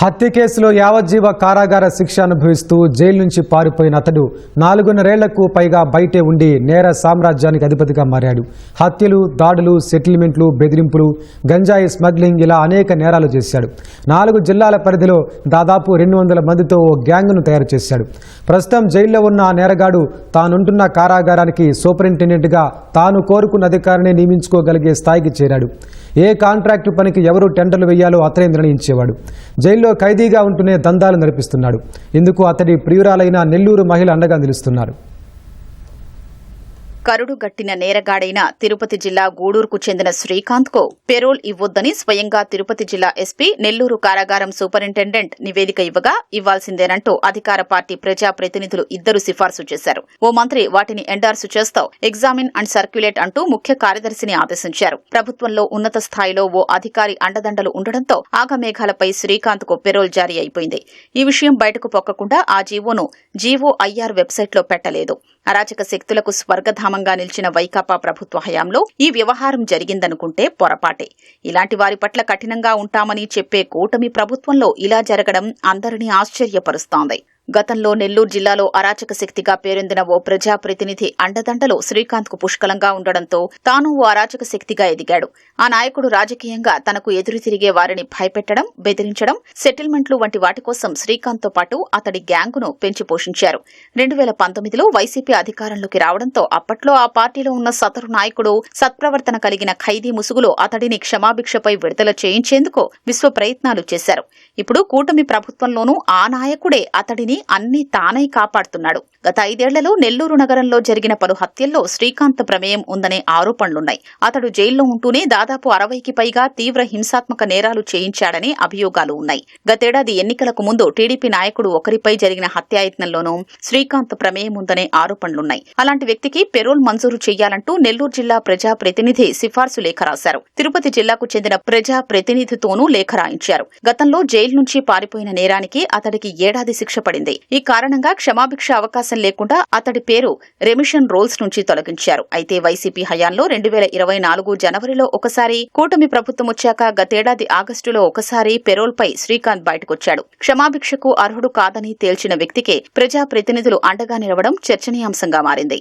హత్య కేసులో యావజ్జీవ కారాగార శిక్ష అనుభవిస్తూ జైలు నుంచి పారిపోయిన అతడు నాలుగున్నరేళ్ళకు పైగా బయటే ఉండి నేర సామ్రాజ్యానికి అధిపతిగా మారాడు. హత్యలు దాడులు సెటిల్మెంట్లు బెదిరింపులు గంజాయి స్మగ్లింగ్ ఇలా అనేక నేరాలు చేశాడు. నాలుగు జిల్లాల పరిధిలో దాదాపు రెండు వందల మందితో ఓ గ్యాంగ్ను తయారు చేశాడు. ప్రస్తుతం జైల్లో ఉన్న ఆ నేరగాడు తానుంటున్న కారాగారానికి సూపరింటెండెంట్గా తాను కోరుకున్న అధికారిని నియమించుకోగలిగే స్థాయికి చేరాడు. ఏ కాంట్రాక్టు పనికి ఎవరు టెండర్లు వేయాలో అతనే నిర్ణయించేవాడు. జైల్లో ఖైదీగా ఉంటూనే దందాలు నడిపిస్తున్నాడు. ఇందుకు అతడి ప్రియురాలైన నెల్లూరు మహిళ అండగా నిలుస్తున్నారు. కరుడు గట్టిన నేరగాడైన తిరుపతి జిల్లా గూడూరుకు చెందిన శ్రీకాంత్కు పెరోల్ ఇవ్వొద్దని స్వయంగా తిరుపతి జిల్లా ఎస్పీ నెల్లూరు కారాగారం సూపరింటెండెంట్ నివేదిక ఇవ్వగా ఇవ్వాల్సిందేనంటూ అధికార పార్టీ ప్రజా ప్రతినిధులు ఇద్దరు సిఫార్సు చేశారు. ఓ మంత్రి వాటిని ఎండార్సు చేస్తూ ఎగ్జామిన్ అండ్ సర్క్యులేట్ అంటూ ముఖ్య కార్యదర్శిని ఆదేశించారు. ప్రభుత్వంలో ఉన్నత స్థాయిలో ఓ అధికారి అండదండలు ఉండడంతో ఆగమేఘాలపై శ్రీకాంత్కు పెరోల్ జారీ అయిపోయింది. ఈ విషయం బయటకు పొక్కకుండా ఆ జీవోను జీవో ఐఆర్ వెబ్సైట్లో పెట్టలేదు. అరాచక శక్తులకు స్వర్గధామ స్వర్గధామంగా నిలిచిన వైకాపా ప్రభుత్వ హయాంలో ఈ వ్యవహారం జరిగిందనుకుంటే పొరపాటే. ఇలాంటి వారి పట్ల కఠినంగా ఉంటామని చెప్పే కూటమి ప్రభుత్వంలో ఇలా జరగడం అందరినీ ఆశ్చర్యపరుస్తోంది. గతంలో నెల్లూరు జిల్లాలో అరాచక శక్తిగా పేరొందిన ఓ ప్రజాప్రతినిధి అండదండలో శ్రీకాంత్కు పుష్కలంగా ఉండడంతో తాను ఓ అరాచక శక్తిగా ఎదిగాడు. ఆ నాయకుడు రాజకీయంగా తనకు ఎదురు తిరిగే వారిని భయపెట్టడం బెదిరించడం సెటిల్మెంట్లు వంటి వాటి కోసం శ్రీకాంత్తో పాటు అతడి గ్యాంగును పెంచి పోషించారు. రెండు వేల పంతొమ్మిదిలో వైసీపీ అధికారంలోకి రావడంతో అప్పట్లో ఆ పార్టీలో ఉన్న సదరు నాయకుడు సత్ప్రవర్తన కలిగిన ఖైదీ ముసుగులో అతడిని క్షమాభిక్షపై విడుదల చేయించేందుకు విశ్వ ప్రయత్నాలు చేశారు. ఇప్పుడు కూటమి ప్రభుత్వంలోనూ ఆ నాయకుడే అతడిని అన్ని తానై కాపాడుతున్నాడు. గత ఐదేళ్ళలో నెల్లూరు నగరంలో జరిగిన పలు హత్యల్లో శ్రీకాంత్ ప్రమేయం ఉందనే ఆరోపణలున్నాయి. అతడు జైల్లో ఉంటూనే దాదాపు అరవైకి పైగా తీవ్ర హింసాత్మక నేరాలు చేయించాడనే అభియోగాలు ఉన్నాయి. గతేడాది ఎన్నికలకు ముందు టీడీపీ నాయకుడు ఒకరిపై జరిగిన హత్యాయత్నంలోనూ శ్రీకాంత్ ప్రమేయం ఉందనే ఆరోపణలున్నాయి. అలాంటి వ్యక్తికి పెరోల్ మంజూరు చేయాలంటూ నెల్లూరు జిల్లా ప్రజా ప్రతినిధి సిఫార్సు లేఖ రాశారు. తిరుపతి జిల్లాకు చెందిన ప్రజా ప్రతినిధితోనూ లేఖ రాయించారు. గతంలో జైలు నుంచి పారిపోయిన నేరానికి అతడికి ఏడాది శిక్ష పడింది. ఈ కారణంగా క్షమాభిక్ష అవకాశం లేకుండా అతడి పేరు రెమిషన్ రోల్స్ నుంచి తొలగించారు. అయితే వైసీపీ హయాంలో రెండు వేల ఇరవై నాలుగు జనవరిలో ఒకసారి కూటమి ప్రభుత్వం వచ్చాక గతేడాది ఆగస్టులో ఒకసారి పెరోల్పై శ్రీకాంత్ బయటకొచ్చాడు. క్షమాభిక్షకు అర్హుడు కాదని తేల్చిన వ్యక్తికే ప్రజా ప్రతినిధులు అండగా నిలవడం చర్చనీయాంశంగా మారింది.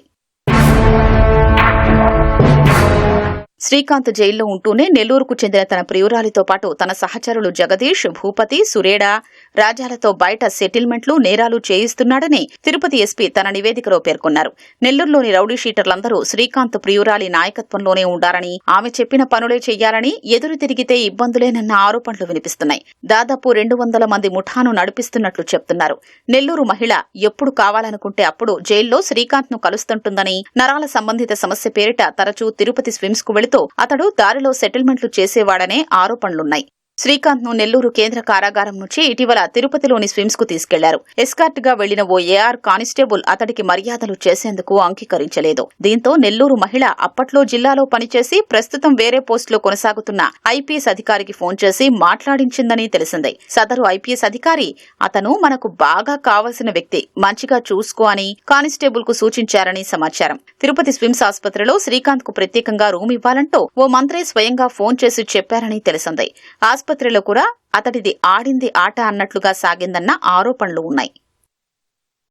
శ్రీకాంత్ జైల్లో ఉంటూనే నెల్లూరుకు చెందిన తన ప్రియురాలితో పాటు తన సహచరులు జగదీష్ భూపతి సురేడా రాజాలతో బయట సెటిల్మెంట్లు నేరాలు చేయిస్తున్నాడని తిరుపతి ఎస్పీ తన నివేదికలో పేర్కొన్నారు. నెల్లూరులోని రౌడీ షీటర్లందరూ శ్రీకాంత్ ప్రియురాలి నాయకత్వంలోనే ఉండాలని ఆమె చెప్పిన పనులే చెయ్యాలని ఎదురు తిరిగితే ఇబ్బందులేనన్న ఆరోపణలు వినిపిస్తున్నాయి. దాదాపు రెండు వందల మంది ముఠాను నడిపిస్తున్నట్లు చెప్తున్నారు. నెల్లూరు మహిళ ఎప్పుడు కావాలనుకుంటే అప్పుడు జైల్లో శ్రీకాంత్ను కలుస్తుంటుందని నరాల సంబంధిత సమస్య పేరిట తరచూ తిరుపతి స్విమ్స్కు వెళుతూ అతడు దారిలో సెటిల్మెంట్లు చేసేవాడనే ఆరోపణలున్నాయి. శ్రీకాంత్ను నెల్లూరు కేంద్ర కారాగారం నుంచి ఇటీవల తిరుపతిలోని స్విమ్స్కు తీసుకెళ్ళారు. ఎస్కార్ట్గా వెళ్ళిన ఓ ఏఆర్ కానిస్టేబుల్ అతడికి మర్యాదలు చేసేందుకు అంగీకరించలేదు. దీంతో నెల్లూరు మహిళ అప్పట్లో జిల్లాలో పనిచేసి ప్రస్తుతం వేరే పోస్టులో కొనసాగుతున్న ఐపీఎస్ అధికారికి ఫోన్ చేసి మాట్లాడించిందని తెలిసింది. సదరు ఐపీఎస్ అధికారి అతను మనకు బాగా కావలసిన వ్యక్తి మంచిగా చూసుకో అని కానిస్టేబుల్కు సూచించారని సమాచారం. తిరుపతి స్విమ్స్ ఆసుపత్రిలో శ్రీకాంత్కు ప్రత్యేకంగా రూమ్ ఇవ్వాలంటూ ఓ మంత్రి స్వయంగా ఫోన్ చేసి చెప్పారని తెలిసింది. ఆసుపత్రిలో కూడా అతడిది ఆడింది ఆట అన్నట్లుగా సాగిందన్న ఆరోపణలు ఉన్నాయి.